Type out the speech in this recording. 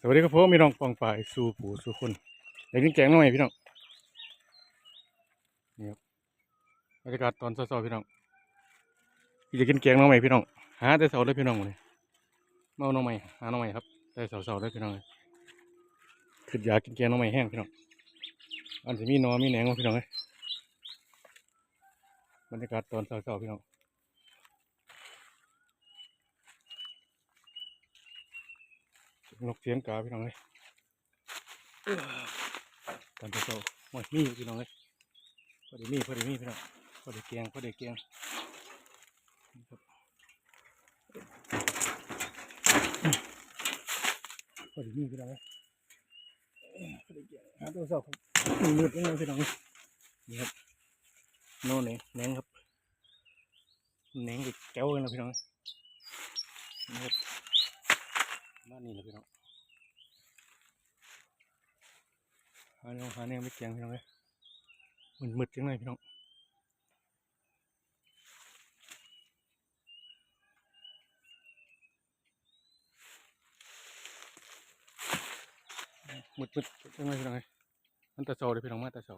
สวัสดีครับผมพี่น้องปองฝ่ายสู่ผู้สู่คนอยากกินแกงหน่อยพี่น้องนี่ครับบรรยากาศตอนเช้าๆพี่น้องอยากกินแกงน่อใหม่พี่น้องหาแต่เสาเลยพี่น้องเลยเมาหน่อใหม่หาหน่อใหม่ครับแต่เสาๆเลยพี่น้องเลยคืออยากกินแกงน่อใหม่แห้งพี่น้องอันจะมีหนอมีแหนงพี่น้องเลยบรรยากาศตอนเช้าๆพี่น้อง นกเสียงกาพี่น้องเลยตอนเช้าๆโอ้ยมีอยู่พี่น้องเลยพอดีมีพอดีมีพี่น้องพอดีเกียงพอดีเกียงพอดีมีพี่น้องเลยพอดีเกียงหาตัวเช้ามีมืดยังไงพี่น้องเลยนี่ครับโน่นเองแหนงครับแหนงกับแก้วกันนะพี่น้องเนี่ครับ นนี้แหละพี่น้องหาแนวหาแนวไม่เกียงพี่น้องเลยมันมืดจังเลยพี่น้องมืดมืดจังเลยพี่น้องเลยมันตะเสาเลยพี่น้องมาตะเสา